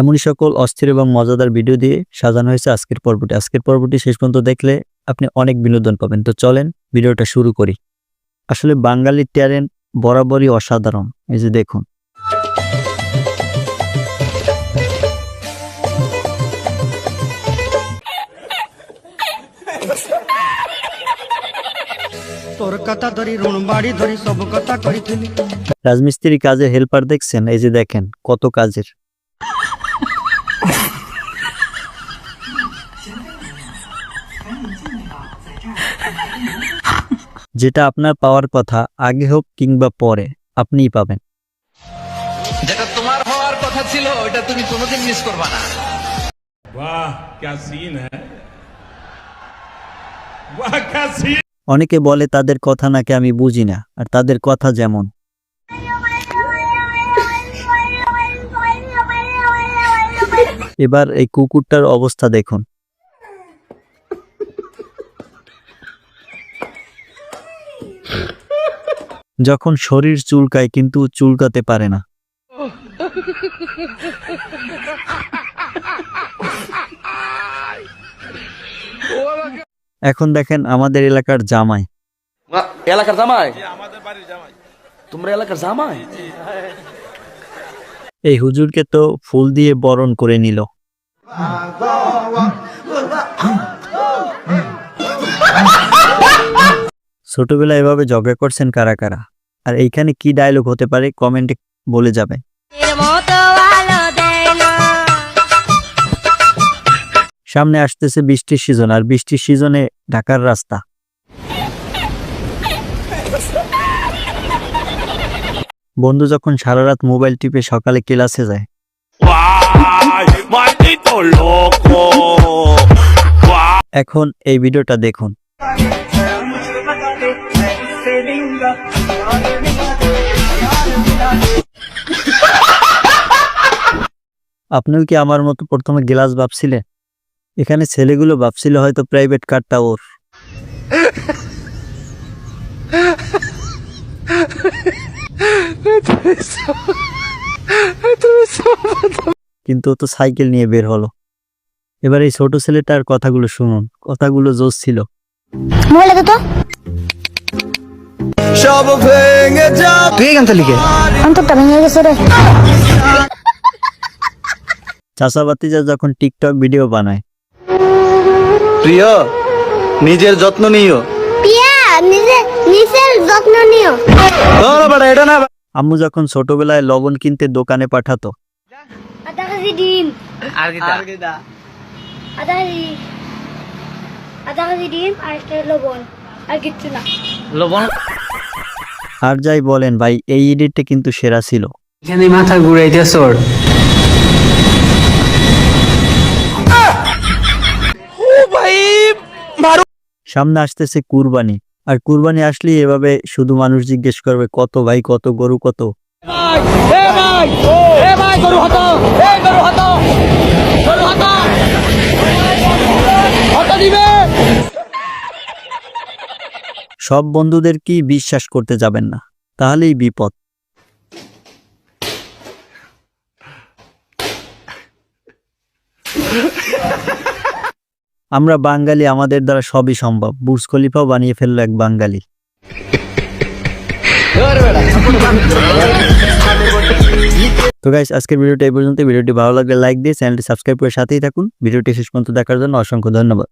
এমনই সকল অস্থির এবং মজাদার ভিডিও দিয়ে সাজানো হয়েছে আজকের পর্বটি। আজকের পর্বটি শেষ পর্যন্ত দেখলে আপনি অনেক বিনোদন পাবেন। তো চলেন ভিডিওটা শুরু করি। আসলে বাঙালির ট্যালেন্ট বরাবরই অসাধারণ। এই যে দেখুন রাজমিস্ত্রি কাজের হেল্পার দেখছেন এই যে দেখেন কত কাজের। যেটা আপনার পাওয়ার কথা আগে হোক কিংবা পরে আপনিই পাবেন। যেটা তোমার হওয়ার কথা ছিল ওটা তুমি কোনোদিন মিস করবা না। বাহ ক্যা সিন হ্যাঁ। অনেকে বলে তাদের কথা নাকি আমি বুঝি না আর তাদের কথা যেমন। এবার এই কুকুরটার অবস্থা দেখুন। যখন শরীর চুলকায় কিন্তু চুলকাতে পারে না। এখন দেখেন আমাদের এলাকার জামাই। এলাকার জামাই? তোমরা এলাকার জামাই? এই হুজুরকে তো ফুল দিয়ে বরণ করে নিল। ছোটবেলায় এভাবে ঝগড়া করছেন কারা কারা? আর এইখানে কি ডায়লগ হতে পারে কমেন্টে বলে যাবে। সামনে আসতেছে বৃষ্টির সিজন আর বৃষ্টির সিজনে ঢাকার রাস্তা। বন্ধু যখন সারা রাত মোবাইল টিপে সকালে ক্লাসে যায়। এখন এই ভিডিওটা দেখুন। আপনিও কি আমার মতো প্রথমে গ্লাস ভাবছিলেন এখানে ছেলেগুলো ভাবছিল হয়তো প্রাইভেট কারটা ওর। কিন্তু ও তো সাইকেল নিয়ে বের হলো। এবার এই ছোট ছেলেটার কথাগুলো শুনুন কথাগুলো জোস ছিল মোবাইল তো। তুই এখান লিখে। অন্তরটা ভেঙে গেছে রে। চাচা যখন টিকটক ভিডিও বানায় প্রিয় নিজের যত্ন নিও। পিয়া নিজে নিজের যত্ন নিও। তোর বেটা এটা না আম্মু যখন ছোটবেলায় লবণ কিনতে দোকানে পাঠাতো। আধা কেজি ডিম। আর কিটা? আধা কেজি আধা কেজি ডিম আর একটা লবণ। আর কিচ্ছু না। লবণ? আর যাই বলেন ভাই এই এডিটটা কিন্তু সেরা ছিল। এখানে মাথা ওর। সামনে আসতেছে কুরবানি। আর কুরবানি আসলেই এভাবে শুধু মানুষ জিজ্ঞেস করবে কত ভাই কত গরু কত? সব বন্ধুদের কি বিশ্বাস করতে যাবেন না? তাহলেই বিপদ। আমরা বাঙালি আমাদের দ্বারা সবই সম্ভব। বুর্জ খলিফাও বানিয়ে ফেলল এক বাঙালি। তো গাইস আজকের ভিডিওটা এই পর্যন্ত ভিডিওটি ভালো লাগলে লাইক দিয়ে চ্যানেলটি সাবস্ক্রাইব করে সাথেই থাকুন। ভিডিওটি শেষ পর্যন্ত দেখার জন্য অসংখ্য ধন্যবাদ।